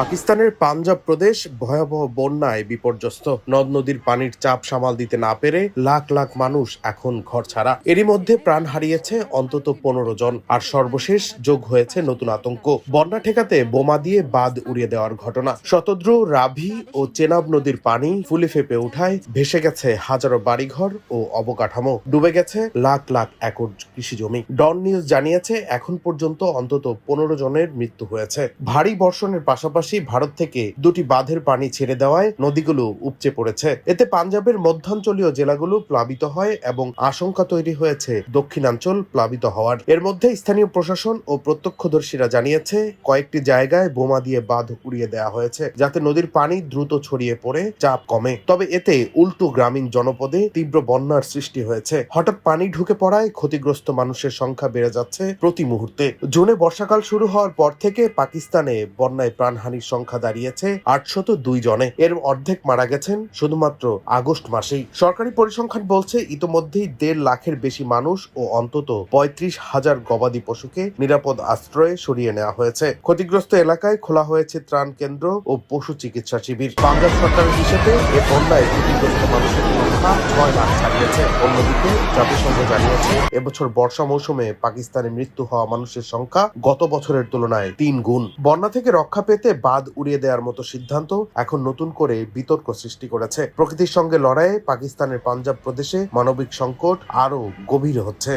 পাকিস্তানের পাঞ্জাব প্রদেশ ভয়াবহ বন্যায় বিপর্যস্ত। নদ নদীর পানির চাপ সামাল দিতে না পেরে লাখ লাখ মানুষ এখন ঘর ছাড়া। এরই মধ্যে প্রাণ হারিয়েছে অন্তত পনেরো জন। আর সর্বশেষ যোগ হয়েছে নতুন আতঙ্ক। বন্যা ঠেকাতে বোমা দিয়ে বাঁধ উড়িয়ে দেওয়ার ঘটনা। শতদ্রু, রাভি ও চেনাব নদীর পানি ফুলে ফেপে উঠায়, ভেসে গেছে হাজারো বাড়িঘর ও অবকাঠামো। ডুবে গেছে লাখ লাখ একর কৃষি জমি। ডন নিউজ জানিয়েছে, এখন পর্যন্ত অন্তত পনেরো জনের মৃত্যু হয়েছে। ভারী বর্ষণের পাশাপাশি ভারত থেকে দুটি বাঁধের পানি ছেড়ে দেওয়ায় নদীগুলো উপচে পড়েছে। এতে পাঞ্জাবের মধ্যাঞ্চলীয় জেলাগুলো প্লাবিত হয় এবং আশঙ্কা তৈরি হয়েছে দক্ষিণাঞ্চল প্লাবিত হওয়ার। এর মধ্যে স্থানীয় প্রশাসন ও প্রত্যক্ষদর্শীরা জানিয়েছে, কয়েকটি জায়গায় বোমা দিয়ে বাঁধ উড়িয়ে দেওয়া হয়েছে, যাতে নদীর পানি দ্রুত ছড়িয়ে পড়ে, চাপ কমে। তবে এতে উল্টো গ্রামীণ জনপদে তীব্র বন্যার সৃষ্টি হয়েছে। হঠাৎ পানি ঢুকে পড়ায় ক্ষতিগ্রস্ত মানুষের সংখ্যা বেড়ে যাচ্ছে প্রতি মুহূর্তে। জুনে বর্ষাকাল শুরু হওয়ার পর থেকে পাকিস্তানে বন্যায় প্রাণহানির সংখ্যা দাঁড়িয়েছে আটশত দুই জনে। এর অর্ধেক মারা গেছেন শুধুমাত্র আগস্ট মাসেই। সরকারি পরিসংখ্যান বলছে ইতোমধ্যেই দেড় লাখের বেশি মানুষ ও অন্তত পঁয়ত্রিশ হাজার গবাদি পশুকে নিরাপদ আশ্রয়ে সরিয়ে নেওয়া হয়েছে। ক্ষতিগ্রস্ত এলাকায় খোলা হয়েছে ত্রাণ কেন্দ্র ও পশু চিকিৎসা শিবির। বাংলাদেশ সরকারের হিসেবে এ বন্যায় ক্ষতিগ্রস্ত মানুষের সংখ্যা ছয় লাখ ছাড়িয়েছে। অন্যদিকে জাতিসংঘ জানিয়েছে, এবছর বর্ষা মৌসুমে পাকিস্তানে মৃত্যু হওয়া মানুষের সংখ্যা গত বছরের তুলনায় তিন গুণ। বন্যা থেকে রক্ষা পেতে বাঁধ উড়িয়ে দেওয়ার মতো সিদ্ধান্ত এখন নতুন করে বিতর্ক সৃষ্টি করেছে। প্রকৃতির সঙ্গে লড়াইয়ে পাকিস্তানের পাঞ্জাব প্রদেশে মানবিক সংকট আরও গভীর হচ্ছে।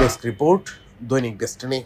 Desk report, Dainik Destiny.